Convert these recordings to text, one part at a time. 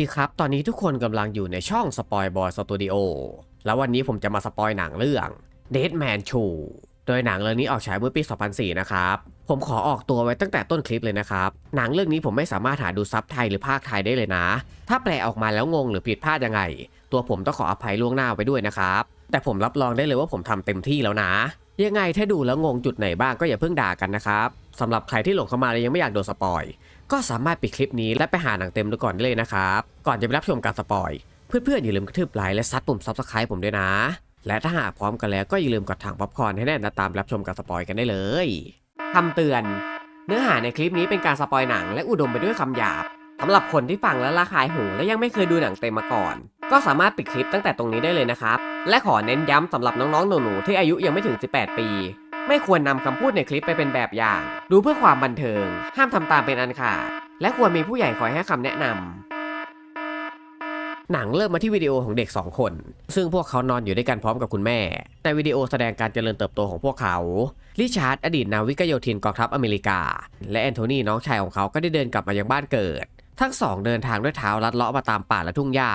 ดีครับ ตอนนี้ทุกคนกำลังอยู่ในช่องสปอยบอยสตูดิโอแล้ววันนี้ผมจะมาสปอยหนังเรื่อง Dead Man 2โดยหนังเรื่องนี้ออกฉายเมื่อปี 2004 นะครับ ผมขอออกตัวไว้ตั้งแต่ต้นคลิปเลยนะครับ หนังเรื่องนี้ผมไม่สามารถหาดูซับไทยหรือภาคไทยได้เลยนะ ถ้าแปลออกมาแล้วงงหรือผิดพลาดยังไง ตัวผมต้องขออภัยล่วงหน้าไว้ด้วยนะครับ แต่ผมรับรองได้เลยว่าผมทำเต็มที่แล้วนะ ยังไงถ้าดูแล้วงงจุดไหนบ้างก็อย่าเพิ่งด่ากันนะครับสำหรับใครที่หลงเข้ามาแล้วยังไม่อยากโดนสปอย ก็สามารถปิดคลิปนี้และไปหาหนังเต็มดูก่อนได้เลยนะครับ ก่อนจะไปรับชมการสปอย เพื่อนๆอย่าลืมกระทืบไลค์และซัดปุ่มซับสไครป์ผมด้วยนะ และถ้าหากพร้อมกันแล้วก็อย่าลืมกดถังป๊อปคอร์นให้แน่นและตามรับชมการสปอยกันได้เลยคำเตือน เนื้อหาในคลิปนี้เป็นการสปอยหนังและอุดมไปด้วยคำหยาบสำหรับคนที่ฟังแล้วระคายหูและยังไม่เคยดูหนังเต็มมาก่อน ก็สามารถปิดคลิปตั้งแต่ตรงนี้ได้เลยนะครับ และขอเน้นย้ำสำหรับน้องๆหนูๆที่อายุยังไม่ถึง 18 ปี ไม่ควรนำคำพูดในคลิปไปเป็นแบบอย่าง ดูเพื่อความบันเทิง ห้ามทำตามเป็นอันขาด และควรมีผู้ใหญ่คอยให้คำแนะนำหนังเริ่มมาที่วิดีโอของเด็ก 2 คน ซึ่งพวกเขานอนอยู่ด้วยกันพร้อมกับคุณแม่ ในวิดีโอแสดงการเจริญเติบโตของพวกเขา ริชาร์ดอดีตนาวิกโยธินกองทัพอเมริกา และแอนโทนีน้องชายของเขาก็ได้เดินกลับมายังบ้านเกิด ทั้งสองเดินทางด้วยเท้าลัดเลาะมาตามป่าและทุ่งหญ้า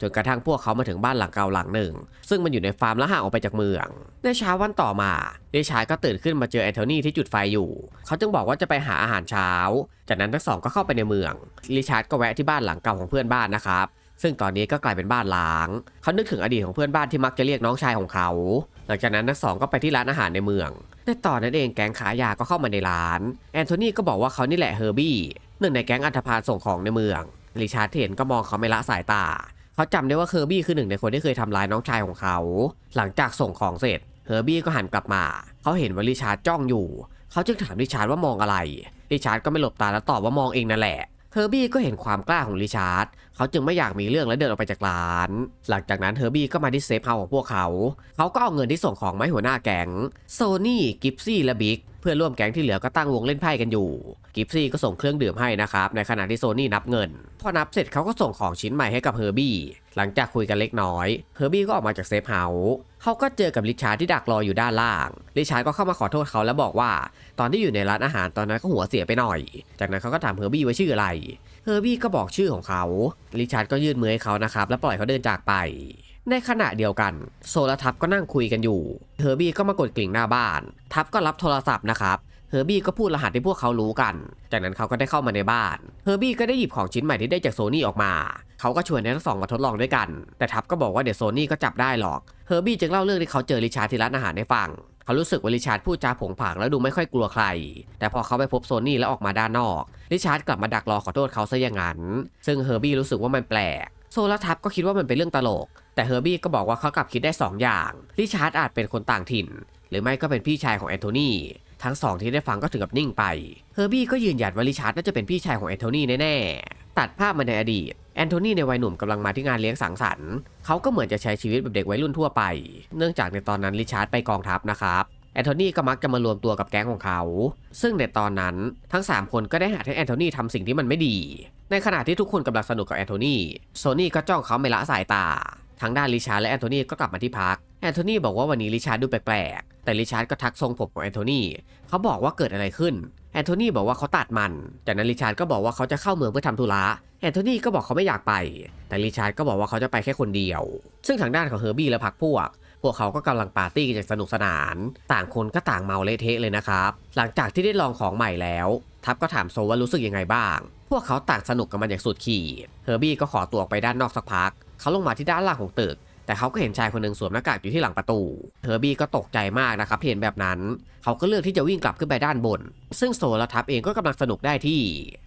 จนกระทั่งพวกเขามาถึงบ้านหลังเก่าหลังหนึ่ง ซึ่งมันอยู่ในฟาร์มและห่างออกไปจากเมือง ในเช้าวันต่อมาริชาร์ก็ตื่นขึ้นมาเจอแอนโทนีที่จุดไฟอยู่ เขาจึงบอกว่าจะไปหาอาหารเช้า จากนั้นทั้งสองก็เข้าไปในเมืองริชาร์ดก็แวะที่บ้านหลังเก่าของเพื่อนบ้านนะครับซึ่งตอนนี้ก็กลายเป็นบ้านล้าง เขานึกถึงอดีตของเพื่อนบ้านที่มักจะเรียกน้องชายของเขา หลังจากนั้นทั้งสองก็ไปที่ร้านอาหารในเมือง ในตอนนั้นเองแก๊งขายยาก็เข้ามาในร้าน แอนโทนีก็บอกว่าเขานี่แหละเฮอร์บี้ หนึ่งในแก๊งอันธพาลส่งของในเมือง ริชาร์ดเห็นก็มองเขาไม่ละสายตา เขาจำได้ว่าเฮอร์บี้คือหนึ่งในคนที่เคยทำร้ายน้องชายของเขา หลังจากส่งของเสร็จเฮอร์บี้ก็หันกลับมา เขาเห็นว่าริชาร์ดจ้องอยู่ เขาจึงถามริชาร์ดว่ามองอะไร ริชาร์ดก็ไม่หลบตาและตอบว่ามองเองนั่นแหละ เฮอร์บี้ก็เห็นความกล้าของริชาร์ดเขาจึงไม่อยากมีเรื่องและเดินออกไปจากร้าน หลังจากนั้นเฮอร์บี้ก็มาที่เซฟเฮาส์ของพวกเขา เขาก็เอาเงินที่ส่งของมาให้หัวหน้าแก๊งโซนี่กิฟซี่และบิ๊กเพื่อนร่วมแก๊งที่เหลือก็ตั้งวงเล่นไพ่กันอยู่ กิฟซี่ก็ส่งเครื่องดื่มให้นะครับ ในขณะที่โซนี่นับเงิน พอนับเสร็จเขาก็ส่งของชิ้นใหม่ให้กับเฮอร์บี้หลังจากคุยกันเล็กน้อยเฮอร์บี้ก็ออกมาจากเซฟเฮาส์ เขาก็เจอกับลิชาร์ดที่ดักรออยู่ด้านล่าง ลิชาร์ดก็เข้ามาขอโทษเขาแล้วบอกว่า ตอนที่อยู่ในร้านอาหารตอนนั้นก็หัวเสียไปหน่อย จากนั้นเขาก็ถามเฮอร์บี้ว่าชื่ออะไร เฮอร์บี้ก็บอกชื่อของเขา ลิชาร์ดก็ยื่นมือให้เขานะครับ แล้วปล่อยเขาเดินจากไป ในขณะเดียวกัน โซลทับก็นั่งคุยกันอยู่ เฮอร์บี้ก็มากดกลิ่งหน้าบ้าน ทับก็รับโทรศัพท์นะครับ อร์บี้ก็พูดรหัสที่พวกเขารู้กัน จากนั้นเขาก็ได้เข้ามาในบ้าน เฮอร์บี้ก็ได้หยิบของชิ้นใหม่ที่ได้จากโซนี่ออกมา เขาก็ชวนทั้งสองมาทดลองด้วยกัน แต่ทับก็บอกว่าเดี๋ยวโซนี่ก็จับได้หรอก เฮอร์บี้จึงเล่าเรื่องที่เขาเจอริชาร์ดที่ร้านอาหารให้ฟัง เขารู้สึกว่าริชาร์ดพูดจาผงผางแล้วดูไม่ค่อยกลัวใคร แต่พอเขาไปพบโซนี่แล้วออกมาด้านนอก ริชาร์ดกลับมาดักรอขอโทษเขาซะอย่างนั้น ซึ่งเฮอร์บี้รู้สึกว่ามันแปลก โซและทับก็คิดว่ามันเป็นเรื่องตลก แต่เฮอร์บี้ก็บอกว่าเขากลับคิดได้ 2 อย่าง ริชาร์ดอาจเป็นคนต่างถิ่น หรือไม่ก็เป็นพี่ชายของแอนโทนี ทั้งสองที่ได้ฟังก็ถึงกับนิ่งไป เฮอร์บี้ก็ยืนยันว่าริชาร์ดน่าจะเป็นพี่ชายของแอนโทนีแน่ๆ ตัดภาพมาในอดีต แอนโทนีในวัยหนุ่มกำลังมาที่งานเลี้ยงสังสรรค์ เขาก็เหมือนจะใช้ชีวิตแบบเด็กวัยรุ่นทั่วไป เนื่องจากในตอนนั้นริชาร์ดไปกองทัพนะครับแอนโทนีก็มักจะมารวมตัวกับแก๊งของเขา ซึ่งในตอนนั้นทั้ง 3 คนก็ได้หาให้แอนโทนีทำสิ่งที่มันไม่ดี ในขณะที่ทุกคนกำลังสนุกกับแอนโทนี โซนี่ก็จ้องเขาไม่ละสายตาทั้งด้านริชาร์ดและแอนโทนีก็กลับมาที่พัก แอนโทนีบอกว่าวันนี้ริชาร์ดดูแปลก แต่ริชาร์ดก็ทักทรงผมของแอนโทนีเขาบอกว่าเกิดอะไรขึ้น แอนโทนีบอกว่าเขาตัดมัน จากนั้นริชาร์ดก็บอกว่าเขาจะเข้าเมืองเพื่อทำธุระ แอนโทนีก็บอกเขาไม่อยากไป แต่ริชาร์ดก็บอกว่าเขาจะไปแค่คนเดียว ซึ่งทางด้านของเฮอร์บี้และพักพวก พวกเขาก็กำลังปาร์ตี้กันอย่างสนุกสนาน ต่างคนก็ต่างเมาเละเทะเลยนะครับ หลังจากที่ได้ลองของใหม่แล้ว ทัพก็ถามโซว่ารู้สึกยังไงบ้าง พวกเขาต่างสนุกกันมันอย่างสุดขีด เฮอร์บี้ก็ขอตัวออกไปด้านนอกสักพัก เขาลงมาที่ด้านล่างของตึก แต่เขาก็เห็นชายคนหนึ่งสวมหน้ากากอยู่ที่หลังประตูเฮอร์บี้ก็ตกใจมากนะครับเห็นแบบนั้น เขาก็เลือกที่จะวิ่งกลับขึ้นไปด้านบน ซึ่งโซและทัพเองก็กำลังสนุกได้ที่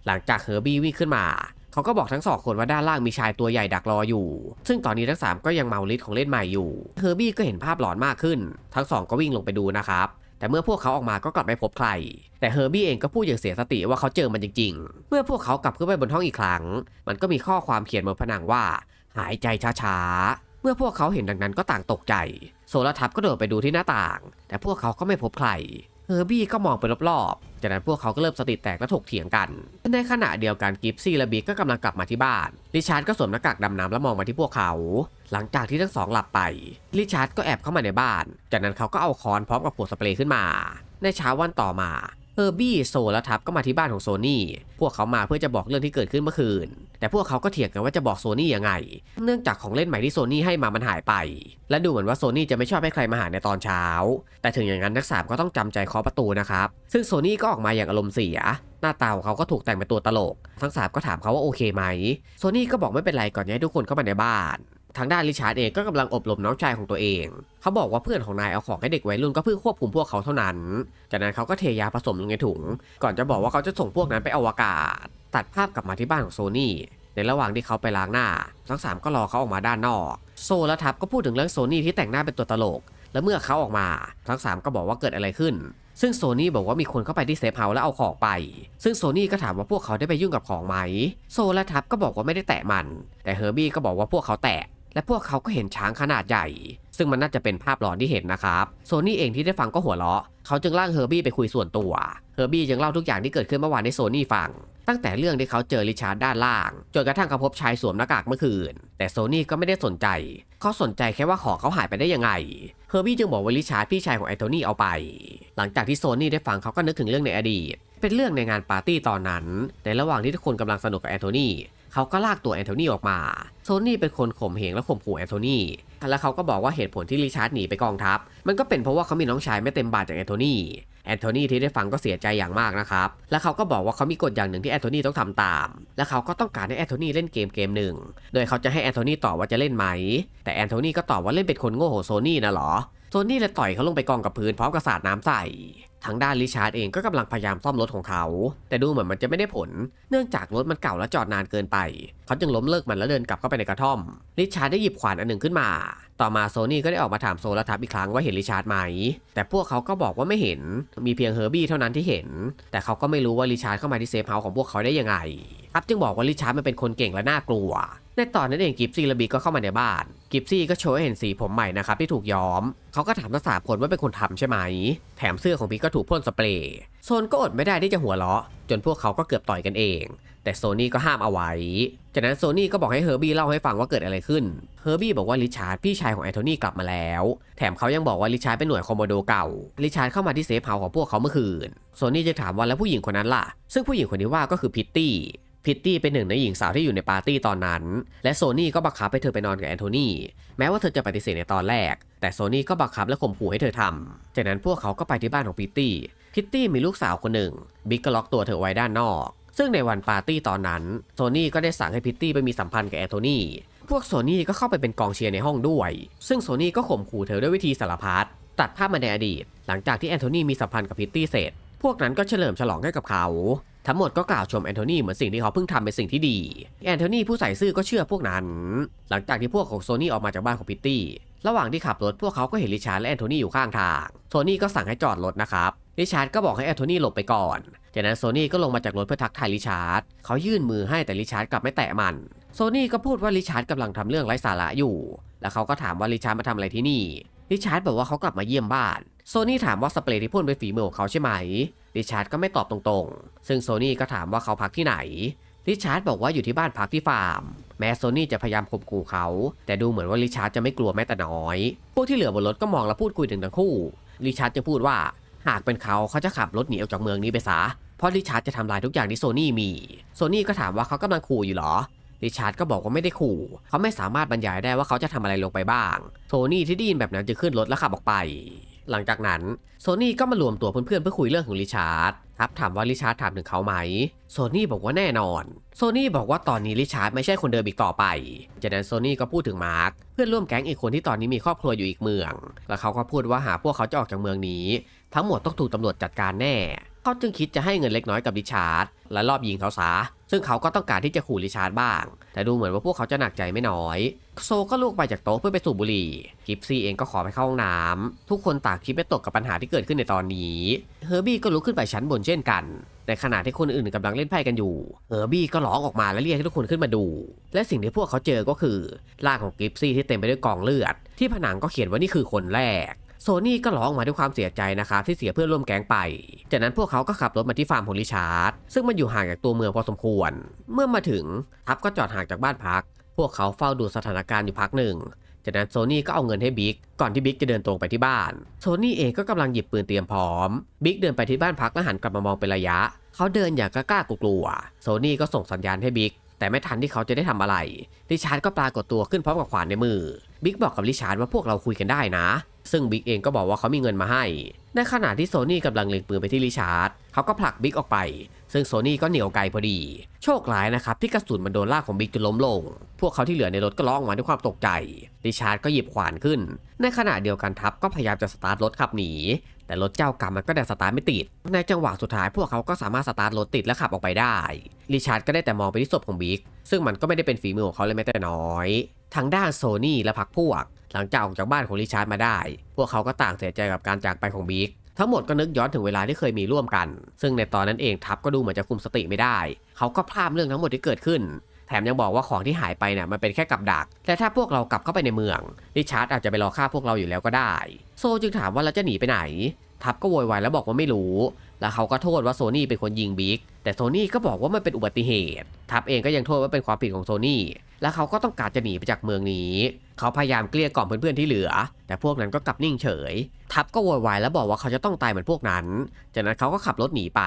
หลังจากเฮอร์บี้วิ่งขึ้นมา เขาก็บอกทั้งสองคนว่าด้านล่างมีชายตัวใหญ่ดักรออยู่ ซึ่งตอนนี้ทั้งสามก็ยังเมาลิดของเล่นใหม่อยู่เฮอร์บี้ก็เห็นภาพหลอนมากขึ้น ทั้งสองก็วิ่งลงไปดูนะครับแต่เมื่อพวกเขาออกมาก็กลับไม่พบใคร แต่เฮอร์บี้เองก็พูดอย่างเสียสติว่าเขาเจอมันจริงๆ เมื่อพวกเขากลับขึ้นไปบนห้องอีกครั้ง มันก็มีข้อความเขียนบนผนังว่า หายใจช้าๆ เมื่อพวกเขาเห็นดังนั้นก็ต่างตกใจ โซลทัพก็โดดไปดูที่หน้าต่าง แต่พวกเขาก็ไม่พบใคร เฮอร์บี้ก็มองไปรอบๆ จากนั้นพวกเขาก็เริ่มสติแตกและถกเถียงกัน ในขณะเดียวกันกิฟซี่และบิ๊กก็กำลังกลับมาที่บ้าน ริชาร์ดก็สวมหน้ากากดำน้ำแล้วมองมาที่พวกเขา หลังจากที่ทั้งสองหลับไป ริชาร์ดก็แอบเข้ามาในบ้าน จากนั้นเขาก็เอาค้อนพร้อมกับขวดสเปรย์ขึ้นมา ในเช้าวันต่อมา เฮอร์บี้โซและทับก็มาที่บ้านของโซนี่ พวกเขามาเพื่อจะบอกเรื่องที่เกิดขึ้นเมื่อคืน แต่พวกเขาก็เถียงกันว่าจะบอกโซนี่ยังไง เนื่องจากของเล่นใหม่ที่โซนี่ให้มามันหายไป และดูเหมือนว่าโซนี่จะไม่ชอบให้ใครมาหาในตอนเช้า แต่ถึงอย่างนั้นนักสามก็ต้องจำใจเคาะประตูนะครับ ซึ่งโซนี่ก็ออกมาอย่างอารมณ์เสีย หน้าตาของเขาก็ถูกแต่งเป็นตัวตลก ทั้งสามก็ถามเขาว่าโอเคไหม โซนี่ก็บอกไม่เป็นไรก่อนให้ทุกคนเข้ามาในบ้าน ทางด้านริชาร์ดเองก็กำลังอบรมน้องชายของตัวเอง เขาบอกว่าเพื่อนของนายเอาของให้เด็กวัยรุ่นก็เพื่อควบคุมพวกเขาเท่านั้น จากนั้นเขาก็เทยาผสมลงในถุง ก่อนจะบอกว่าเขาจะส่งพวกนั้นไปอวกาศ ตัดภาพกลับมาที่บ้านของโซนี่ ในระหว่างที่เขาไปล้างหน้า ทั้งสามก็รอเขาออกมาด้านนอก โซและทับก็พูดถึงเรื่องโซนี่ที่แต่งหน้าเป็นตัวตลก และเมื่อเขาออกมา ทั้งสามก็บอกว่าเกิดอะไรขึ้น ซึ่งโซนี่บอกว่ามีคนเข้าไปที่เซฟเฮาส์แล้วเอาของไป ซึ่งโซนี่ก็ถามว่าพวกเขาได้ไปยุ่งกับของไหม โซและทับก็บอกว่าไม่ได้แตะมัน แต่เฮอร์บี้ก็บอกว่าพวกเขาแตะ และพวกเขาก็เห็นช้างขนาดใหญ่ ซึ่งมันน่าจะเป็นภาพหลอนที่เห็นนะครับ โซนี่เองที่ได้ฟังก็หัวเราะ เขาจึงลากเฮอร์บี้ไปคุยส่วนตัว เฮอร์บี้จึงเล่าทุกอย่างที่เกิดขึ้นเมื่อวานให้โซนี่ฟัง ตั้งแต่เรื่องที่เขาเจอริชาร์ดด้านล่าง จนกระทั่งเขาพบชายสวมหน้ากากเมื่อคืน แต่โซนี่ก็ไม่ได้สนใจ เขาสนใจแค่ว่าของเขาหายไปได้ยังไง เฮอร์บี้จึงบอกว่าริชาร์ดพี่ชายของแอนโทนีเอาไป หลังจากที่โซนี่ได้ฟังเขาก็นึกถึงเรื่องในอดีต เป็นเรื่องในงานปาร์ตี้ตอนนั้น ในระหว่างที่ทุกคนกำลังสนุกกับแอนโทนี เขาก็ลากตัวแอนโทนีออกมา โซนี่เป็นคนข่มเหงและข่มขู่แอนโทนีและเขาก็บอกว่าเหตุผลที่ริชาร์ดหนีไปกองทัพ มันก็เป็นเพราะว่าเขามีน้องชายไม่เต็มบาทจากแอนโทนีแอนโทนีที่ได้ฟังก็เสียใจอย่างมากนะครับ และเขาก็บอกว่าเขามีกฎอย่างหนึ่งที่แอนโทนีต้องทำตาม และเขาก็ต้องการให้แอนโทนีเล่นเกมเกมหนึ่ง โดยเขาจะให้แอนโทนีตอบว่าจะเล่นไหม แต่แอนโทนีก็ตอบว่าเล่นเป็นคนโง่ของโซนี่นะหรอ โซนี่เลยต่อยเขาลงไปกองกับพื้นพร้อมกับสาดน้ำใส่ทางด้านริชาร์ดเองก็กำลังพยายามซ่อมรถของเขา แต่ดูเหมือนมันจะไม่ได้ผล เนื่องจากรถมันเก่าและจอดนานเกินไป เขาจึงล้มเลิกมันแล้วเดินกลับเข้าไปในกระท่อม ริชาร์ดได้หยิบขวานอันหนึ่งขึ้นมา ต่อมาโซนี่ก็ได้ออกมาถามโซลและทับอีกครั้งว่าเห็นริชาร์ดไหม แต่พวกเขาก็บอกว่าไม่เห็น มีเพียงเฮอร์บี้เท่านั้นที่เห็น แต่เขาก็ไม่รู้ว่าริชาร์ดเข้ามาที่เซฟเฮาส์ของพวกเขาได้ยังไงทับจึงบอกว่าริชาร์ดมันเป็นคนเก่งและน่ากลัว ในตอนนั้นเองกิฟซี่และบีก็เข้ามาในบ้าน กิฟซี่ก็โชว์ให้เห็นสีผมใหม่นะครับที่ถูกย้อม เขาก็ถามทั้งสามคนว่าเป็นคนทำใช่ไหม แถมเสื้อของบีก็ถูกพ่นสเปรย์โซนก็อดไม่ได้ที่จะหัวเราะ จนพวกเขาก็เกือบต่อยกันเอง แต่โซนี่ก็ห้ามเอาไว้ จากนั้นโซนี่ก็บอกให้เฮอร์บี้เล่าให้ฟังว่าเกิดอะไรขึ้น เฮอร์บี้บอกว่าริชาร์ดพี่ชายของแอนโทนีกลับมาแล้ว แถมเขายังบอกว่าริชาร์ดเป็นหน่วยคอมโมโดเก่า ริชาร์ดเข้ามาที่เซฟเฮาส์ของพวกเขาเมื่อคืน โซนี่จะถามว่าแล้วผู้หญิงคนนั้นล่ะ ซึ่งผู้หญิงคนนี้ว่าก็คือพิตตี้ พิตตี้เป็นหนึ่งในหญิงสาวที่อยู่ในปาร์ตี้ตอนนั้น และโซนี่ก็บังคับให้เธอไปนอนกับแอนโทนีแม้ว่าเธอจะปฏิเสธในตอนแรก แต่โซนี่ก็บังคับและข่มขู่ให้เธอทำจากนั้นพวกเขาก็ไปที่บ้านของพิตตี้ พิตตี้มีลูกสาวคนหนึ่ง บิ๊กก็ล็อกตัวเธอไว้ด้านนอก ซึ่งในวันปาร์ตี้ตอนนั้น โซนี่ก็ได้สั่งให้พิตตี้ไปมีสัมพันธ์กับแอนโทนีพวกโซนี่ก็เข้าไปเป็นกองเชียร์ในห้องด้วย ซึ่งโซนี่ก็ข่มขู่เธอด้วยวิธีสารพัด ตัดภาพมาในอดีต หลังจากที่แอนโทนีมีสัมพันธ์กับพิตตี้เสร็จ พวกนั้นก็เฉลิมฉลองให้กับเขา ทั้งหมดก็กล่าวชมแอนโทนีเหมือนสิ่งที่เขาเพิ่งทำเป็นสิ่งที่ดีแอนโทนีผู้ใส่ซื่อก็เชื่อพวกนั้น หลังจากที่พวกของโซนี่ออกมาจากบ้านของพิตตี้ระหว่างที่ขับรถพวกเขาก็เห็นริชาร์ดและแอนโทนีอยู่ข้างทางโซนี่ก็สั่งให้จอดรถนะครับริชาร์ดก็บอกให้แอนโทนีหลบไปก่อน จากนั้นโซนี่ก็ลงมาจากรถเพื่อทักทายริชาร์ดเขายื่นมือให้แต่ริชาร์ดกลับไม่แตะมัน โซนี่ก็พูดว่าริชาร์ดกำลังทำเรื่องไร้สาระอยู่ แล้วเขาก็ถามว่าริชาร์ดมาทำอะไรที่นี่ริชาร์ดบอกว่าเขากลับมาเยี่ยมบ้าน โซนี่ถามว่าสเปรย์ที่พ่นเป็นฝีมือของเขาใช่ไหม ริชาร์ดก็ไม่ตอบตรงๆ ซึ่งโซนี่ก็ถามว่าเขาพักที่ไหน ริชาร์ดบอกว่าอยู่ที่บ้านพักที่ฟาร์ม แม้โซนี่จะพยายามข่มขู่เขา แต่ดูเหมือนว่าริชาร์ดจะไม่กลัวแม้แต่น้อย พวกที่เหลือบนรถก็มองและพูดคุยถึงทั้งคู่ ริชาร์ดจะพูดว่า หากเป็นเขาเขาจะขับรถหนีออกจากเมืองนี้ไปซะ เพราะริชาร์ดจะทำลายทุกอย่างที่โซนี่มี โซนี่ก็ถามว่าเขากำลังขู่อยู่เหรอริชาร์ดก็บอกว่าไม่ได้ขู่ เขาไม่สามารถบรรยายได้ว่าเขาจะทำอะไรลงไปบ้างโซนี่ที่ได้ยินแบบนั้นจะขึ้นรถและขับออกไป หลังจากนั้นโซนี่ก็มารวมตัวเพื่อนๆเพื่อคุยเรื่องของริชาร์ดครับถามว่าริชาร์ดถามถึงเขาไหมโซนี่บอกว่าแน่นอน โซนี่บอกว่าตอนนี้ริชาร์ดไม่ใช่คนเดิมอีกต่อไป จากนั้นโซนี่ก็พูดถึงมาร์คเพื่อนร่วมแก๊งอีกคนที่ตอนนี้มีครอบครัวอยู่อีกเมือง แล้วเขาก็พูดว่าหาพวกเขาจะออกจากเมืองนี้ ทั้งหมดต้องถูกตำรวจจัดการแน่ เขาจึงคิดจะให้เงินเล็กน้อยกับริชาร์ดและรอบยิงเขาซะซึ่งเขาก็ต้องการที่จะขู่ริชาร์ดบ้าง แต่ดูเหมือนว่าพวกเขาจะหนักใจไม่น้อย โซก็ลุกไปจากโต๊ะเพื่อไปสูบบุหรี่ กิฟซี่เองก็ขอไปเข้าห้องน้ำทุกคนต่างคิดไม่ตกกับปัญหาที่เกิดขึ้นในตอนนี้ เฮอร์บี้ก็ลุกขึ้นไปชั้นบนเช่นกัน ในขณะที่คนอื่นกำลังเล่นไพ่กันอยู่ เฮอร์บี้ก็ร้องออกมาและเรียกให้ทุกคนขึ้นมาดู และสิ่งที่พวกเขาเจอก็คือร่างของกิฟซี่ที่เต็มไปด้วยกองเลือด ที่ผนังก็เขียนว่านี่คือคนแรก โซนี่ก็ร้องมาด้วยความเสียใจนะครับที่เสียเพื่อนร่วมแก๊งไป จากนั้นพวกเขาก็ขับรถมาที่ฟาร์มของริชาร์ดซึ่งมันอยู่ห่างจากตัวเมืองพอสมควร เมื่อมาถึงทัพก็จอดห่างจากบ้านพัก พวกเขาเฝ้าดูสถานการณ์อยู่พักหนึ่ง จากนั้นโซนี่ก็เอาเงินให้บิ๊กก่อนที่บิ๊กจะเดินตรงไปที่บ้าน โซนี่เองก็กำลังหยิบปืนเตรียมพร้อม บิ๊กเดินไปที่บ้านพักและหันกลับมามองเป็นระยะ เขาเดินอย่างกล้ากลัวโซนี่ก็ส่งสัญญาณให้บิ๊กแต่ไม่ทันที่เขาจะได้ทำอะไร ริชาร์ดก็ปรากฏตัวขึ้นพร้อมกับขวานในมือ บิ๊กบอกกับริชาร์ดว่าพวกเราคุยกันได้นะ ซึ่งบิ๊กเองก็บอกว่าเขามีเงินมาให้ ในขณะที่โซนี่กำลังเล็งปืนไปที่ริชาร์ดเขาก็ผลักบิ๊กออกไป ซึ่งโซนี่ก็เหนียวไกลพอดี โชคร้ายนะครับที่กระสุนมันโดนลากของบิ๊กจนล้มลง พวกเขาที่เหลือในรถก็ร้องออกมาด้วยความตกใจริชาร์ดก็หยิบขวานขึ้น ในขณะเดียวกันทัพก็พยายามจะสตาร์ทรถขับหนีแต่รถเจ้ากรรมมันก็ดันสตาร์ทไม่ติด ในจังหวะสุดท้ายพวกเขาก็สามารถสตาร์ทรถติดและขับออกไปได้ ริชาร์ดก็ได้แต่มองไปที่ศพของบิ๊ก ซึ่งมันก็ไม่ได้เป็นฝีมือของเขาเลยแม้แต่น้อย ทางด้านโซนี่และพรรคพวก หลังจากออกจากบ้านของริชาร์ดมาได้ พวกเขาก็ต่างเสียใจกับการจากไปของบิ๊กทั้งหมดก็นึกย้อนถึงเวลาที่เคยมีร่วมกัน ซึ่งในตอนนั้นเองทัพก็ดูเหมือนจะคุมสติไม่ได้ เขาก็พลาดเรื่องทั้งหมดที่เกิดขึ้น แถมยังบอกว่าของที่หายไปเนี่ยมันเป็นแค่กับดัก แต่ถ้าพวกเรากลับเข้าไปในเมืองริชาร์ดอาจจะไปรอฆ่าพวกเราอยู่แล้วก็ได้ โซจึงถามว่าเราจะหนีไปไหน ทัพก็โวยวายแล้วบอกว่าไม่รู้ แล้วเขาก็โทษว่าโซนี่เป็นคนยิงบิ๊ก แต่โซนี่ก็บอกว่ามันเป็นอุบัติเหตุ ทัพเองก็ยังโทษว่าเป็นความผิดของโซนี่ และเขาก็ต้องการจะหนีไปจากเมืองนี้ เขาพยายามเกลี้ยกล่อมเพื่อนๆที่เหลือ แต่พวกนั้นก็กลับนิ่งเฉย ทัพก็โวยวายแล้วบอกว่าเขาจะต้องตายเหมือนพวกนั้น จากนั้นเขาก็ขับรถหนีไป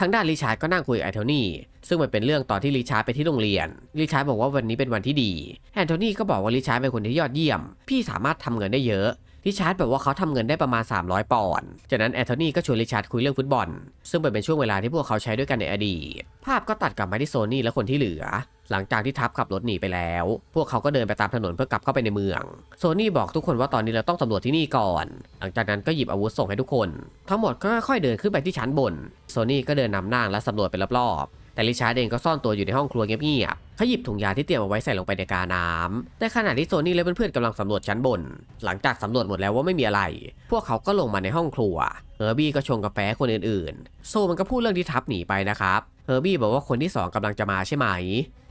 ทางด้านริชาร์ดก็นั่งคุยกับแอนโทนีซึ่งมันเป็นเรื่องตอนที่ริชาร์ดไปที่โรงเรียน ริชาร์ดบอกว่าวันนี้เป็นวันที่ดี แอนโทนีก็บอกว่าริชาร์ดเป็นคนที่ยอดเยี่ยม พี่สามารถทำเงินได้เยอะ ริชาร์ดบอกว่าเขาทำเงินได้ประมาณ 300 ปอนด์ จากนั้นแอนโทนีก็ชวนริชาร์ดคุยเรื่องฟุตบอล ซึ่งเป็นช่วงเวลาที่พวกเขาใช้ด้วยกันในอดีต ภาพก็ตัดกลับมาที่โซนี่และคนที่เหลือ หลังจากที่ทัพขับรถหนีไปแล้ว พวกเขาก็เดินไปตามถนนเพื่อกลับเข้าไปในเมือง โซนี่บอกทุกคนว่าตอนนี้เราต้องสำรวจที่นี่ก่อน หลังจากนั้นก็หยิบอาวุธส่งให้ทุกคน ทั้งหมดก็ค่อยๆเดินขึ้นไปที่ชั้นบน โซนี่ก็เดินนำหน้าและสำรวจไปรอบๆแต่ริชาร์ดเองก็ซ่อนตัวอยู่ในห้องครัวเงียบ เขาหยิบถุงยาที่เตรียมเอาไว้ใส่ลงไปในกาน้ำในขณะที่โซนี่และเพื่อนๆกำลังสำรวจชั้นบน หลังจากสำรวจหมดแล้วว่าไม่มีอะไร พวกเขาก็ลงมาในห้องครัว เฮอร์บี้ก็ชงกาแฟคนอื่นๆ โซมันก็พูดเรื่องที่ทับหนีไปนะครับ เฮอร์บี้บอกว่าคนที่สองกำลังจะมาใช่ไหม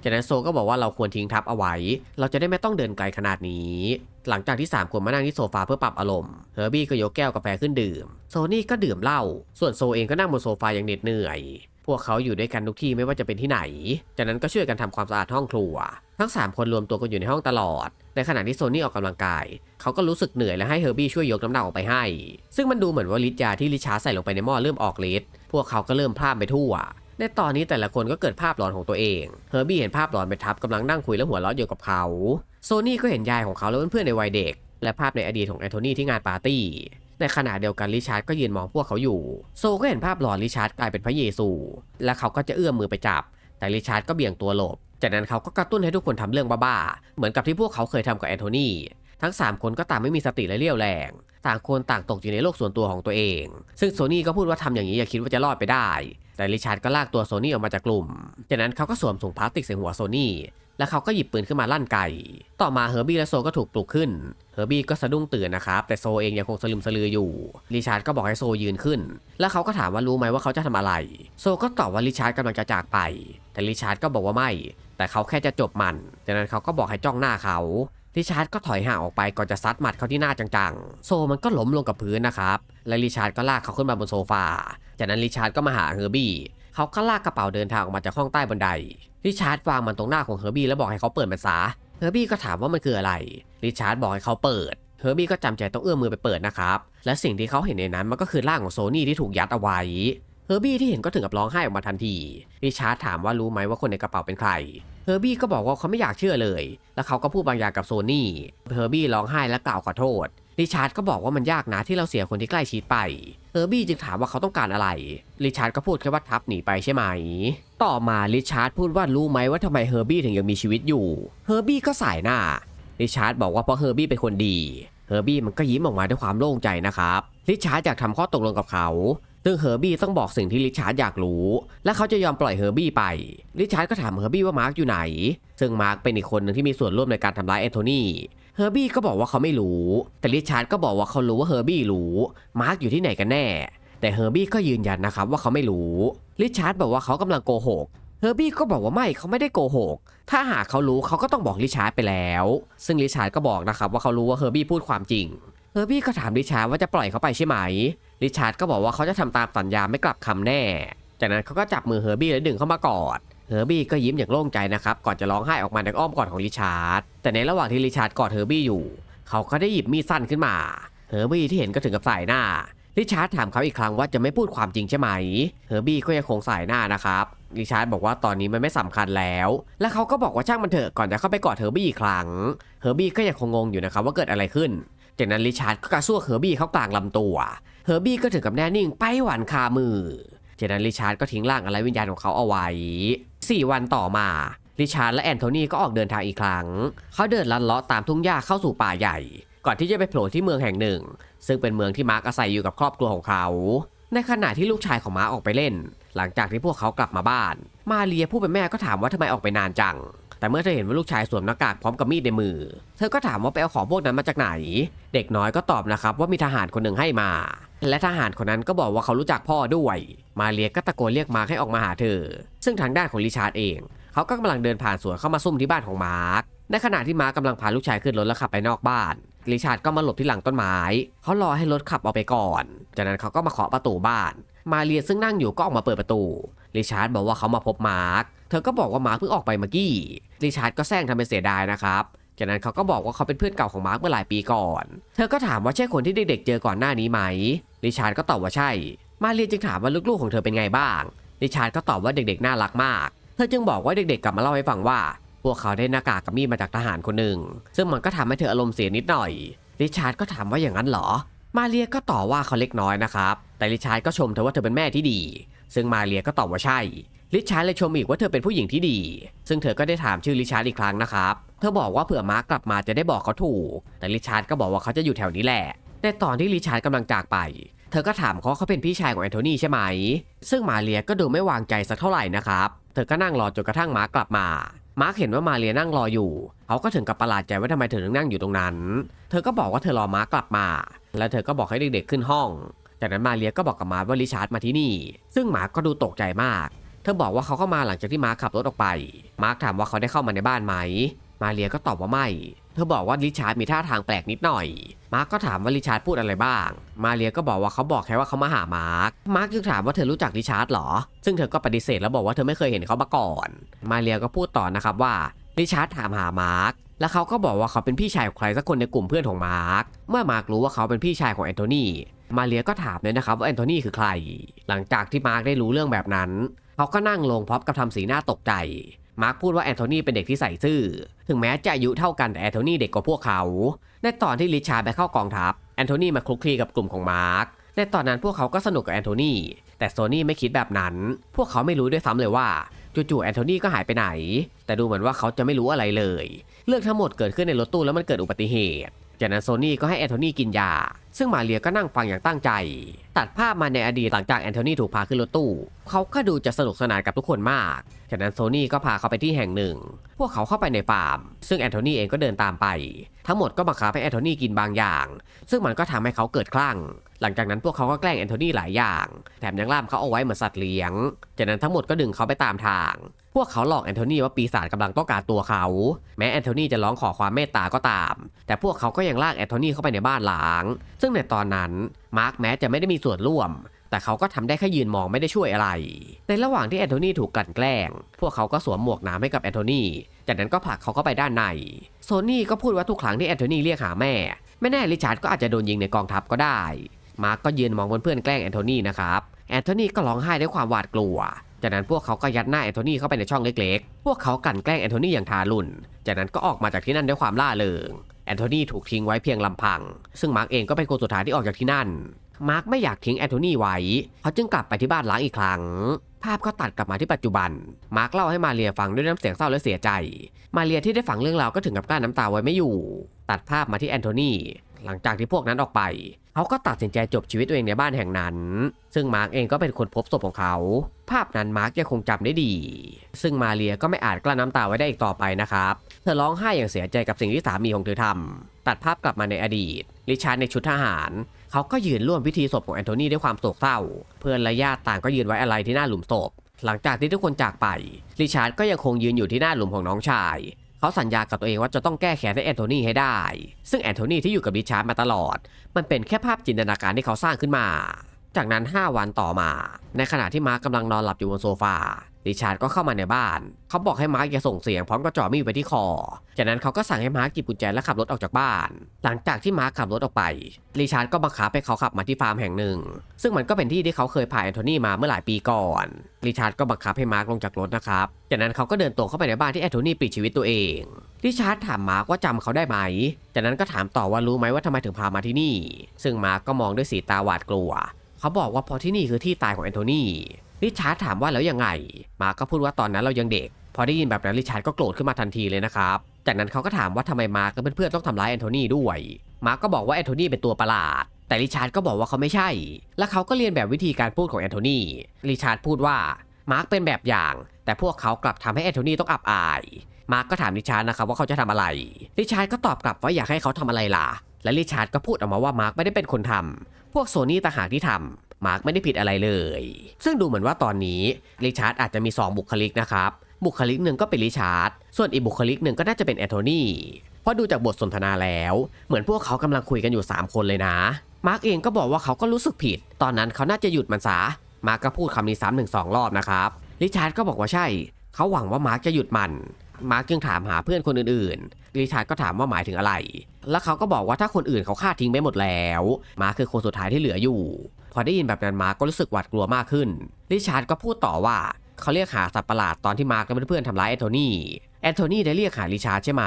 จากนั้นโซก็บอกว่าเราควรทิ้งทับเอาไว้ เราจะได้ไม่ต้องเดินไกลขนาดนี้ หลังจากที่ 3 คนมานั่งที่โซฟาเพื่อปรับอารมณ์ เฮอร์บี้ก็ยกแก้วกาแฟขึ้นดื่ม โซนี่ก็ดื่มเหล้า ส่วนโซเองก็นั่งบนโซฟาอย่างเหน็ดเหนื่อย พวกเขาอยู่ด้วยกันทุกที่ไม่ว่าจะเป็นที่ไหน จากนั้นก็ช่วยกันทำความสะอาดห้องครัว ทั้ง 3 คนรวมตัวกันอยู่ในห้องตลอด ในขณะที่โซนี่ออกกำลังกาย เขาก็รู้สึกเหนื่อยและให้เฮอร์บี้ช่วยยกน้ำหนักออกไปให้ ซึ่งมันดูเหมือนว่าฤทธิ์ยาที่ลิชาใส่ลงไปในหม้อเริ่มออกฤทธิ์ พวกเขาก็เริ่มพลาดไปทั่ว ในตอนนี้แต่ละคนก็เกิดภาพหลอนของตัวเอง เฮอร์บี้เห็นภาพหลอนเป็นทับกำลังนั่งคุยและหัวเราะอยู่กับเขา โซนี่ก็เห็นยายของเขาและเพื่อนๆในวัยเด็ก และภาพในอดีตของแอนโทนีที่งานปาร์ตี้ ในขณะเดียวกันริชาร์ดก็ยืนมองพวกเขาอยู่ โซก็เห็นภาพหลอนริชาร์ดกลายเป็นพระเยซู และเขาก็จะเอื้อมมือไปจับ แต่ริชาร์ดก็เบี่ยงตัวหลบ จากนั้นเขาก็กระตุ้นให้ทุกคนทำเรื่องบ้าๆ เหมือนกับที่พวกเขาเคยทำกับแอนโทนีทั้ง 3 คนก็ต่างไม่มีสติและเรี่ยวแรง ต่างคนต่างตกอยู่ในโลกส่วนตัวของตัวเอง ซึ่งโซนี่ก็พูดว่าทำอย่างนี้อย่าคิดว่าจะรอดไปได้ แต่ริชาร์ดก็ลากตัวโซนี่ออกมาจากกลุ่ม จากนั้นเขาก็สวมถุงพลาสติกใส่หัวโซนี่ แล้วเขาก็หยิบปืนขึ้นมาลั่นไกต่อมาเฮอร์บี้และโซก็ถูกปลุกขึ้น เฮอร์บี้ก็สะดุ้งตื่นนะครับ แต่โซเองยังคงสลืมสลืออยู่ ริชาร์ดก็บอกให้โซยืนขึ้น แล้วเขาก็ถามว่ารู้ไหมว่าเขาจะทำอะไร โซก็ตอบว่าริชาร์ดกำลังจะจากไป แต่ริชาร์ดก็บอกว่าไม่ แต่เขาแค่จะจบมัน จากนั้นเขาก็บอกให้จ้องหน้าเขาริชาร์ดก็ถอยห่างออกไปก่อนจะซัดหมัดเขาที่หน้าจังๆ โซมันก็ล้มลงกับพื้นนะครับ และริชาร์ดก็ลากเขาขึ้นมาบนโซฟา จากนั้นริชาร์ดก็มาหาเฮอร์บี้ เขาก็ลากกระเป๋าเดินทางออกมาจากห้องใต้บันได ริชาร์ดวางมันตรงหน้าของเฮอร์บี้แล้วบอกให้เขาเปิดมันซะเฮอร์บี้ก็ถามว่ามันคืออะไร ริชาร์ดบอกให้เขาเปิด เฮอร์บี้ก็จำใจต้องเอื้อมมือไปเปิดนะครับ และสิ่งที่เขาเห็นในนั้นมันก็คือร่างของโซนี่ที่ถูกยัดเอาไว้ เฮอร์บี้ที่เห็นก็ถึงกับร้องไห้ออกมาทันที ริชาร์ดถามว่ารู้ไหมว่าคนในกระเป๋าเป็นใคร เฮอร์บี้ก็บอกว่าเขาไม่อยากเชื่อเลย แล้วเขาก็พูดบางอย่างกับโซนี่ เฮอร์บี้ร้องไห้และกล่าวขอโทษ ริชาร์ดก็บอกว่ามันยากนะที่เราเสียคนที่ใกล้ชิดไปเฮอร์บี้จึงถามว่าเขาต้องการอะไร ริชาร์ดก็พูดแค่ว่าทับหนีไปใช่ไหม ต่อมาริชาร์ดพูดว่ารู้ไหมว่าทำไมเฮอร์บี้ถึงยังมีชีวิตอยู่ เฮอร์บี้ก็สายหน้า ริชาร์ดบอกว่าเพราะเฮอร์บี้เป็นคนดี เฮอร์บี้มันก็ยิ้มออกมาด้วยความโล่งใจนะครับ ริชาร์ดอยากทำข้อตกลงกับเขา ซึ่งเฮอร์บี้ต้องบอกสิ่งที่ริชาร์ดอยากรู้ และเขาจะยอมปล่อยเฮอร์บี้ไป ริชาร์ดก็ถามเฮอร์บี้ว่ามาร์กอยู่ไหน ซึ่งมาร์กเป็นอีกคนหนึ่งที่มีส่วนร่วมในการทำร้ายแอนโทนี เฮอร์บี้ก็บอกว่าเขาไม่รู้ แต่ริชาร์ดก็บอกว่าเขารู้ว่าเฮอร์บี้รู้ มาร์กอยู่ที่ไหนกันแน่ แต่เฮอร์บี้ก็ยืนยันนะครับว่าเขาไม่รู้ ริชาร์ดบอกว่าเขากำลังโกหก เฮอร์บี้ก็บอกว่าไม่เขาไม่ได้โกหก ถ้าหากเขารู้เขาก็ต้องบอกริชาร์ดไปแล้ว ซึ่งริชาร์ดก็บอกนะครับว่าเขารู้ว่าเฮอร์บี้พูดความจริง เฮอร์บี้ก็ถามริชาร์ดว่าจะปล่อยเขาไปใช่ไหม ริชาร์ดก็บอกว่าเขาจะทำตามสัญญาไม่กลับคำแน่ จากนั้นเขาก็จับมือเฮอร์บี้และดึงเข้ามากอด เฮอร์บี้ก็ยิ้มอย่างโล่งใจนะครับ ก่อนจะร้องไห้ออกมาในอ้อมกอดของริชาร์ด แต่ในระหว่างที่ริชาร์ดกอดเฮอร์บี้อยู่ เขาก็ได้หยิบมีดสั้นขึ้นมา เฮอร์บี้ที่เห็นก็ถึงกับสายหน้า ริชาร์ดถามเขาอีกครั้งว่าจะไม่พูดความจริงใช่ไหม เฮอร์บี้ก็ยังคงสายหน้านะครับ ริชาร์ดบอกว่าตอนนี้มันไม่สำคัญแล้ว และเขาก็บอกว่าช่างมันเถอะก่อนจะเข้าไปกอดเฮอร์บี้อีกครั้ง เฮอร์บี้ก็ยังคงงงอยู่นะครับว่าเกิดอะไรขึ้น จากนั้นริชาร์ดก็กระซวกเฮอร์บี้เข้ากลางลำตัว เฮอร์บี้ก็ถึงกับแน่นิ่งไปหวานคามือจากนั้นริชาร์ดก็ทิ้งร่างอะไรวิญญาณของเขาเอาไว้ 4 วันต่อมาริชาร์ดและแอนโทนีก็ออกเดินทางอีกครั้ง เขาเดินลัดเลาะตามทุ่งหญ้าเข้าสู่ป่าใหญ่ ก่อนที่จะไปโผล่ที่เมืองแห่งหนึ่ง ซึ่งเป็นเมืองที่มาร์กอาศัยอยู่กับครอบครัวของเขา ในขณะที่ลูกชายของมาร์กออกไปเล่น หลังจากที่พวกเขากลับมาบ้าน มาเรียผู้เป็นแม่ก็ถามว่าทำไมออกไปนานจัง แต่เมื่อเธอเห็นว่าลูกชายสวมหน้ากากพร้อมกับมีดในมือ เธอก็ถามว่าไปเอาของพวกนั้นมาจากไหน เด็กน้อยก็ตอบนะครับว่ามีทหารคนหนึ่งให้มา และทหารคนนั้นก็บอกว่าเขารู้จักพ่อด้วย มาเรียก็ตะโกนเรียกมาร์คให้ออกมาหาเธอ ซึ่งทางด้านของริชาร์ดเอง เขาก็กำลังเดินผ่านสวนเข้ามาซุ่มที่บ้านของมาร์คในขณะที่มาร์คกำลังพาลูกชายขึ้นรถแล้วขับไปนอกบ้านริชาร์ดก็มาหลบที่หลังต้นไม้ เขารอให้รถขับออกไปก่อน จากนั้นเขาก็มาเคาะประตูบ้าน มาเรียซึ่งนั่งอยู่ก็ออกมาเปิดประตู ริชาร์ดบอกว่าเขามาพบมาร์ค เธอก็บอกว่ามาร์คเพิ่งออกไปเมื่อกี้ ริชาร์ดก็แซงทำเป็นเสียดายนะครับ จากนั้นเขาก็บอกว่าเขาเป็นเพื่อนเก่าของมาร์คเมื่อหลายปีก่อน เธอก็ถามว่าใช่คนที่เด็กๆเจอก่อนหน้านี้ไหม ริชาร์ดก็ตอบว่าใช่ มาเรียจึงถามว่าลูกๆของเธอเป็นไงบ้าง ริชาร์ดก็ตอบว่าเด็กๆน่ารักมาก เธอจึงบอกว่าเด็กๆกลับมาเล่าให้ฟังว่า พวกเขาได้หน้ากากกับมีดมาจากทหารคนหนึ่ง ซึ่งมันก็ทำให้เธออารมณ์เสียนิดหน่อย ริชาร์ดก็ถามว่าอย่างนั้นเหรอ มาเรียก็ตอบว่าเขาเล็กน้อยนะครับ แต่ริชาร์ดก็ชมเธอว่าเธอเป็นแม่ที่ดี ซึ่งมาเรียก็ตอบว่าใช่ ริชาร์ดเลยชมอีกว่าเธอเป็นผู้หญิงที่ดี ซึ่งเธอก็ได้ถามชื่อริชาร์ดอีกครั้งนะครับ เธอบอกว่าเผื่อมาร์กกลับมาจะได้บอกเขาถูก แต่ริชาร์ดก็บอกว่าเขาจะอยู่แถวนี้แหละในตอนที่ริชาร์ดกำลังจากไป เธอก็ถามเขาเขาเป็นพี่ชายของแอนโทนีใช่ไหม ซึ่งมาเรียก็ดูไม่วางใจสักเท่าไหร่นะครับ เธอก็นั่งรอจนกระทั่งมาร์กกลับมา มาร์กเห็นว่ามาเรียนั่งรออยู่ เขาก็ถึงกับประหลาดใจว่าทำไมเธอถึงนั่งอยู่ตรงนั้น เธอก็บอกว่าเธอรอมาร์กกลับมา แล้วเธอก็บอกให้เด็กๆขึ้นห้อง จากนั้นมาเรียก็บอกกับมาร์คว่าริชาร์ดมาที่นี่ ซึ่งมาร์คก็ดูตกใจมาก เธอบอกว่าเขาเข้ามาหลังจากที่มาร์คขับรถออกไป มาร์คถามว่าเขาได้เข้ามาในบ้านไหม มาเรียก็ตอบว่าไม่ เธอบอกว่าริชาร์ดมีท่าทางแปลกนิดหน่อย มาร์คก็ถามว่าริชาร์ดพูดอะไรบ้าง มาเรียก็บอกว่าเขาบอกแค่ว่าเขามาหามาร์คมาร์คจึงถามว่าเธอรู้จักริชาร์ดเหรอ ซึ่งเธอก็ปฏิเสธแล้วบอกว่าเธอไม่เคยเห็นเขามาก่อน มาเรียก็พูดต่อนะครับว่าริชาร์ดถามหามาร์คแล้วเขาก็บอกว่าเขาเป็นพี่ชายของใครสักคนในกลุ่มเพื่อนของมาร์คเมื่อมาร์ครู้ว่าเขาเป็นพี่ชายของแอนโทนีมาเรียก็ถามเลยนะครับว่าแอนโทนีคือใคร หลังจากที่มาร์คได้รู้เรื่องแบบนั้น เขาก็นั่งลงพร้อมกับทำสีหน้าตกใจ มาร์คพูดว่าแอนโทนีเป็นเด็กที่ใส่ซื่อ ถึงแม้จะอายุเท่ากันแต่แอนโทนีเด็กกว่าพวกเขา ในตอนที่ริชาร์ดไปเข้ากองทัพแอนโทนีมาคลุกคลีกับกลุ่มของมาร์คในตอนนั้นพวกเขาก็สนุกกับแอนโทนีแต่โซนี่ไม่คิดแบบนั้น พวกเขาไม่รู้ด้วยซ้ำเลยว่าจู่ๆแอนโทนีก็หายไปไหน แต่ดูเหมือนว่าเขาจะไม่รู้อะไรเลย เรื่องทั้งหมดเกิดขึ้นในรถตู้แล้วมันเกิดอุบัติเหตุ จากนั้นโซนี่ก็ให้แอนโทนีกินยา ซึ่งมาเรียก็นั่งฟังอย่างตั้งใจ ตัดภาพมาในอดีตหลังจากแอนโทนีถูกพาขึ้นรถตู้ เขาก็ดูจะสนุกสนานกับทุกคนมาก จากนั้นโซนี่ก็พาเขาไปที่แห่งหนึ่ง พวกเขาเข้าไปในฟาร์ม ซึ่งแอนโทนีเองก็เดินตามไป ทั้งหมดก็บังคับให้แอนโทนีกินบางอย่าง ซึ่งมันก็ทำให้เขาเกิดคลั่ง หลังจากนั้นพวกเขาก็แกล้งแอนโทนีหลายอย่าง แถมยังล่ามเขาเอาไว้เหมือนสัตว์เลี้ยง จากนั้นทั้งหมดก็ดึงเขาไปตามทาง พวกเขาหลอกแอนโทนีว่าปีศาจกำลังต้องการตัวเขา แม้แอนโทนีจะร้องขอความเมตตาก็ตาม แต่พวกเขาก็ยังลากแอนโทนีเข้าไปในบ้านหลาง ซึ่งในตอนนั้นมาร์คแม้จะไม่ได้มีส่วนร่วม แต่เขาก็ทำได้แค่ยืนมองไม่ได้ช่วยอะไร ในระหว่างที่แอนโทนีถูกกลั่นแกล้ง พวกเขาก็สวมหมวกน้ำให้กับแอนโทนีจากนั้นก็ผลักเขาเข้าไปด้านใน โซนี่ก็พูดว่าทุกครั้งที่แอนโทนีเรียกหาแม่ ไม่แน่ริชาร์ดก็อาจจะโดนยิงในกองทัพก็ได้ มาร์กก็ยืนมองเพื่อนๆแกล้งแอนโทนีนะครับ แอนโทนีก็ร้องไห้ด้วยความหวาดกลัว จากนั้นพวกเขาก็ยัดหน้าแอนโทนีเข้าไปในช่องเล็กๆ พวกเขากันแกล้งแอนโทนีอย่างทารุณ จากนั้นก็ออกมาจากที่นั่นด้วยความล่าเริง แอนโทนีถูกทิ้งไว้เพียงลำพัง ซึ่งมาร์กเองก็เป็นคนสุดท้ายที่ออกจากที่นั่น มาร์กไม่อยากทิ้งแอนโทนีไว้ เขาจึงกลับไปที่บ้านล้างอีกครั้ง ภาพก็ตัดกลับมาที่ปัจจุบัน มาร์กเล่าให้มาเรียฟังด้วยน้ำเสียงเศร้าและเสียใจ มาเรียที่ได้ฟังเรื่องราวก็ถึงกับกลั้นน้ำตาไว้ไม่อยู่ ตัดภาพมาที่แอนโทนี หลังจากที่พวกนั้นออกไป เขาก็ตัดสินใจจบชีวิตตัวเองในบ้านแห่งนั้น ซึ่งมาร์กเองก็เป็นคนพบศพของเขา ภาพนั้นมาร์กยังคงจำได้ดี ซึ่งมาเรียก็ไม่อาจกลั้นน้ำตาไว้ได้อีกต่อไปนะครับ เธอร้องไห้อย่างเสียใจกับสิ่งที่สามีของเธอทำตัดภาพกลับมาในอดีต ริชาร์ดในชุดทหาร เขาก็ยืนร่วมพิธีศพของแอนโทนีด้วยความโศกเศร้า เพื่อนและญาติต่างก็ยืนไว้อะไรที่หน้าหลุมศพ หลังจากที่ทุกคนจากไป ริชาร์ดก็ยังคงยืนอยู่ที่หน้าหลุมของน้องชาย เขาสัญญากับตัวเองว่าจะต้องแก้แค้นให้แอนโทนีให้ได้ ซึ่งแอนโทนีที่อยู่กับริชาร์ดมาตลอด มันเป็นแค่ภาพจินตนาการที่เขาสร้างขึ้นมา จากนั้น 5 วันต่อมา ในขณะที่มาร์กกำลังนอนหลับอยู่บนโซฟา ริชาร์ดก็เข้ามาในบ้าน เขาบอกให้มาร์กอย่าส่งเสียงพร้อมกับจ่อมีดไปที่คอ จากนั้นเขาก็สั่งให้มาร์กหยิบกุญแจและขับรถออกจากบ้าน หลังจากที่มาร์กขับรถออกไปริชาร์ดก็บังคับให้เขาขับมาที่ฟาร์มแห่งหนึ่ง ซึ่งมันก็เป็นที่ที่เขาเคยพาแอนโทนีมาเมื่อหลายปีก่อนริชาร์ดก็บังคับให้มาร์กลงจากรถนะครับ จากนั้นเขาก็เดินตรงเข้าไปในบ้านที่แอนโทนีปลิดชีวิตตัวเอง ริชาร์ดถามมาร์กว่าจำเขาได้ไหม จากนั้นก็ถามต่อว่ารู้ไหมว่าทำไมถึงพามาที่นี่ ซึ่งมาร์กก็มองด้วยสีตาหวาดกลัว เขาบอกว่าพอที่นี่คือที่ตายของแอนโทนี ริชาร์ดถามว่าแล้วยังไง มาร์ก็พูดว่าตอนนั้นเรายังเด็ก พอได้ยินแบบนั้นริชาร์ดก็โกรธขึ้นมาทันทีเลยนะครับ จากนั้นเขาก็ถามว่าทำไมมาร์กและเพื่อนๆต้องทำร้ายแอนโทนีด้วย มาร์กก็บอกว่าแอนโทนีเป็นตัวประหลาด แต่ริชาร์ดก็บอกว่าเขาไม่ใช่ และเขาก็เรียนแบบวิธีการพูดของแอนโทนีริชาร์ดพูดว่ามาร์กเป็นแบบอย่าง แต่พวกเขากลับทำให้แอนโทนีต้องอับอายมาร์กก็ถามริชาร์ดนะครับว่าเขาจะทำอะไร ริชาร์ดก็ตอบกลับว่าอยากให้เขาทำอะไรล่ะ และริชาร์ดก็พูดออกมาว่ามาร์กไม่ได้เป็นคนทำพวกโซนี่ต่างหากที่ทำ มาร์กไม่ได้ผิดอะไรเลย ซึ่งดูเหมือนว่าตอนนี้ริชาร์ดอาจจะมี 2 บุคลิกนะครับ บุคลิกหนึ่งก็เป็นริชาร์ด ส่วนอีกบุคลิกหนึ่งก็น่าจะเป็นแอนโทนีเพราะดูจากบทสนทนาแล้ว เหมือนพวกเขากำลังคุยกันอยู่ 3 คนเลยนะ มาร์กเองก็บอกว่าเขาก็รู้สึกผิด ตอนนั้นเขาน่าจะหยุดมันซะ มาร์กก็พูดคำนี้ซ้ำหนึ่งสองรอบนะครับ ริชาร์ดก็บอกว่าใช่ เขาหวังว่ามาร์กจะหยุดมัน มาร์กจึงถามหาเพื่อนคนอื่นๆ ริชาร์ดก็ถามว่าหมายถึงอะไร แล้วเขาก็บอกว่าถ้าคนอื่นเขาฆ่าทิ้งไปหมดแล้ว มาร์กคือคนสุดท้ายที่เหลืออยู่ พอได้ยินแบบนั้นมาร์กก็รู้สึกหวาดกลัวมากขึ้น ริชาร์ดก็พูดต่อว่าเขาเรียกหาสัตว์ประหลาดตอนที่มาร์กและเพื่อนๆทำร้ายแอนโทนีแอนโทนีได้เรียกหาริชาร์ดใช่ไหม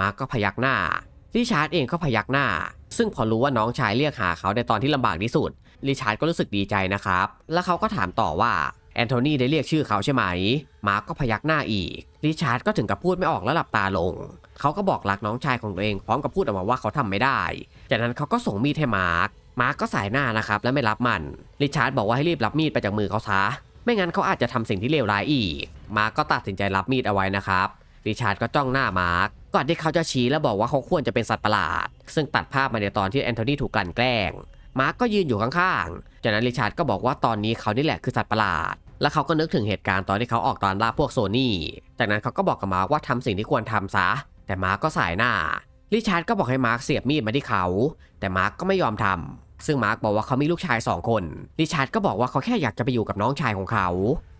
มาร์กก็พยักหน้า ริชาร์ดเองก็พยักหน้า ซึ่งพอรู้ว่าน้องชายเรียกหาเขาในตอนที่ลำบากที่สุด ริชาร์ดก็รู้สึกดีใจนะครับ แล้วเขาก็ถามต่อว่าแอนโทนีได้เรียกชื่อเขาใช่ไหม มาร์กก็พยักหน้าอีก ริชาร์ดก็ถึงกับพูดไม่ออกแล้วหลับตาลง เขาก็บอกรักน้องชายของตัวเองพร้อมกับพูดออกมาว่าเขาทำไม่ได้ จากนั้นเขาก็ส่งมีดให้มาร์ก มาร์กก็สายหน้านะครับและไม่รับมัน ริชาร์ดบอกว่าให้รีบรับมีดไปจากมือเขาซะ ไม่งั้นเขาอาจจะทำสิ่งที่เลวร้ายอีก มาร์กก็ตัดสินใจรับมีดเอาไว้นะครับ ริชาร์ดก็จ้องหน้ามาร์กก่อนที่เขาจะชี้และบอกว่าเขาควรจะเป็นสัตว์ประหลาด ซึ่งตัดภาพมาในตอนที่แอนโทนีถูกกลั่นแกล้ง มาร์กก็ยืนอยู่ข้างๆ จากนั้นริชาร์ดก็บอกว่าตอนนี้เขานี่แหละคือสัตว์ประหลาด แล้วเขาก็นึกถึงเหตุการณ์ตอนที่เขาออกตอนล่าพวกโซนี่ จากนั้นเขาก็บอกกับมาร์กว่าทำสิ่งที่ควรทำซะ แต่มาร์กก็สายหน้า ริชาร์ดก็บอกให้มาร์กเสียบมีดมาที่เขา แต่มาร์กก็ไม่ยอมทำ ซึ่งมาร์กบอกว่าเขามีลูกชายสองคน ริชาร์ดก็บอกว่าเขาแค่อยากจะไปอยู่กับน้องชายของเขา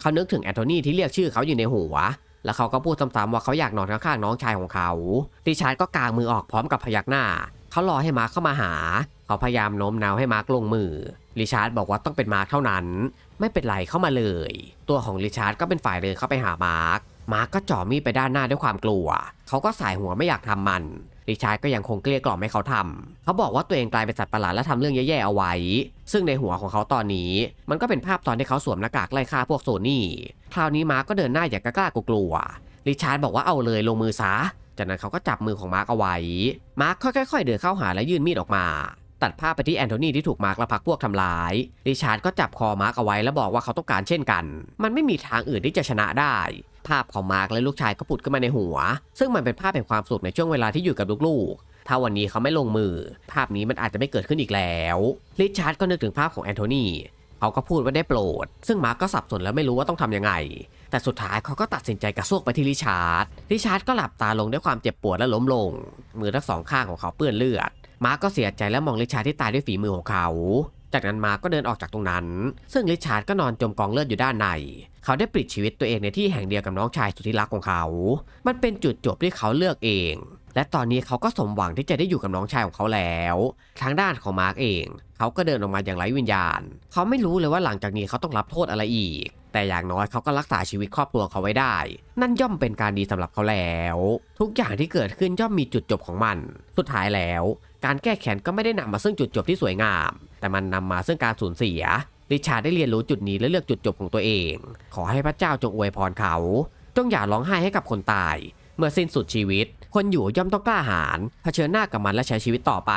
เขานึกถึงแอนโทนีที่เรียกชื่อเขาอยู่ในหัว แล้วเขาก็พูดซ้ำๆว่าเขาอยากนอนข้างๆน้องชายของเขา ริชาร์ดก็กางมือออกพร้อมกับพยักหน้า เขารอให้มาร์คเข้ามาหา เขาพยายามโน้มน้าวให้มาร์คลงมือ ริชาร์ดบอกว่าต้องเป็นมาร์คเท่านั้น ไม่เป็นไรเข้ามาเลย ตัวของริชาร์ดก็เป็นฝ่ายเดินเข้าไปหามาร์คมาร์คก็จ่อมีดไปด้านหน้าด้วยความกลัว เขาก็สายหัวไม่อยากทำมัน ริชาร์ดก็ยังคงเกลี้ยกล่อมให้เขาทำเขาบอกว่าตัวเองกลายเป็นสัตว์ประหลาดและทำเรื่องแย่ๆเอาไว้ ซึ่งในหัวของเขาตอนนี้ มันก็เป็นภาพตอนที่เขาสวมหน้ากากไล่ฆ่าพวกโซนี่ คราวนี้มาร์คก็เดินหน้าอย่างกล้ากลัวๆริชาร์ดบอกว่าเอาเลยลงมือซะ จากนั้นเขาก็จับมือของมาร์คเอาไว้ มาร์คค่อยๆ เดินเข้าหาและยื่นมีดออกมา ตัดภาพไปที่แอนโทนีที่ถูกมาร์คและพักพวกทำร้าย ริชาร์ดก็จับคอมาร์คเอาไว้ แล้วบอกว่าเขาต้องการเช่นกัน มันไม่มีทางอื่นที่จะชนะได้ ภาพของมาร์คและลูกชายก็ผุดขึ้นมาในหัว ซึ่งมันเป็นภาพแห่งความสุขในช่วงเวลาที่อยู่กับลูกๆ ถ้าวันนี้เขาไม่ลงมือ ภาพนี้มันอาจจะไม่เกิดขึ้นอีกแล้วริชาร์ดก็นึกถึงภาพของแอนโทนีเขาก็พูดว่าได้โปรด ซึ่งมาร์คก็สับสนแล้วไม่รู้ว่าต้องทำยังไง แต่สุดท้ายเขาก็ตัดสินใจกระซวกไปที่ริชาร์ด ริชาร์ดก็หลับตาลงด้วยความเจ็บปวดและล้มลง มือทั้งสองข้างของเขาเปื้อนเลือด มาร์คก็เสียใจและมองริชาร์ดที่ตายด้วยฝีมือของเขา จากนั้นมาก็เดินออกจากตรงนั้น ซึ่งริชาร์ดก็นอนจมกองเลือดอยู่ด้านใน เขาได้ปลิดชีวิตตัวเองในที่แห่งเดียวกับน้องชายสุดที่รักของเขา มันเป็นจุดจบที่เขาเลือกเอง และตอนนี้เขาก็สมหวังที่จะได้อยู่กับน้องชายของเขาแล้วทางด้านของมาร์กเอง เขาก็เดินออกมาอย่างไร้วิญญาณ เขาไม่รู้เลยว่าหลังจากนี้เขาต้องรับโทษอะไรอีก แต่อย่างน้อยเขาก็รักษาชีวิตครอบครัวเขาไว้ได้ นั่นย่อมเป็นการดีสำหรับเขาแล้ว ทุกอย่างที่เกิดขึ้นย่อมมีจุดจบของมัน สุดท้ายแล้ว การแก้แค้นก็ไม่ได้นำมาซึ่งจุดจบที่สวยงาม แต่มันนำมาซึ่งการสูญเสีย ริชาร์ดได้เรียนรู้จุดนี้และเลือกจุดจบของตัวเอง ขอให้พระเจ้าจงอวยพรเขา จงอย่าร้องไห้ให้กับคนตาย เมื่อสิ้นสุดชีวิต คนอยู่ย่อมต้องกล้าหาญเผชิญหน้ากับมันและใช้ชีวิตต่อไป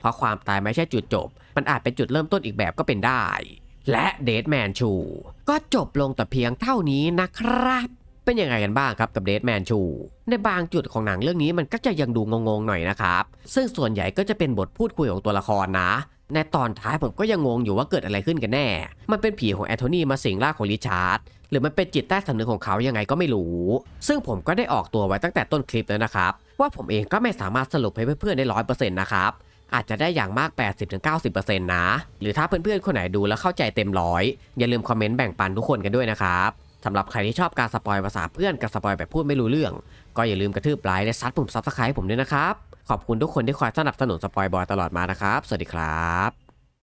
เพราะความตายไม่ใช่จุดจบ มันอาจเป็นจุดเริ่มต้นอีกแบบก็เป็นได้ และเดดแมนชูก็จบลงแต่เพียงเท่านี้นะครับเป็นยังไงกันบ้างครับกับเดดแมนชูในบางจุดของหนังเรื่องนี้มันก็จะยังดูงงๆหน่อยนะครับ ซึ่งส่วนใหญ่ก็จะเป็นบทพูดคุยของตัวละครนะ ในตอนท้ายผมก็ยังงงอยู่ว่าเกิดอะไรขึ้นกันแน่ มันเป็นผีของแอนโทนีมาสิงร่างของริชาร์ดหรือมันเป็นจิตใต้สำนึกของเขายังไงก็ไม่รู้ ซึ่งผมก็ได้ออกตัวไว้ตั้งแต่ต้นคลิปแล้วนะครับ ว่าผมเองก็ไม่สามารถสรุปให้เพื่อนๆได้ร้อยเปอร์เซ็นต์นะครับ อาจจะได้อย่างมาก 80-90%นะ หรือถ้าเพื่อนๆคนไหนดูแล้วเข้าใจเต็มร้อยอย่าลืมคอมเมนต์แบ่งปันทุกคนกันด้วยนะครับสำหรับใครที่ชอบการสปอยภาษาเพื่อนกับสปอยแบบพูดไม่รู้เรื่อง ก็อย่าลืมกระทืบไลค์และซัดปุ่มซับสไครต์ผมด้วยนะครับ ขอบคุณทุกคนที่คอยสนับสนุนสปอยบอยตลอดมานะครับ สวัสดีครับ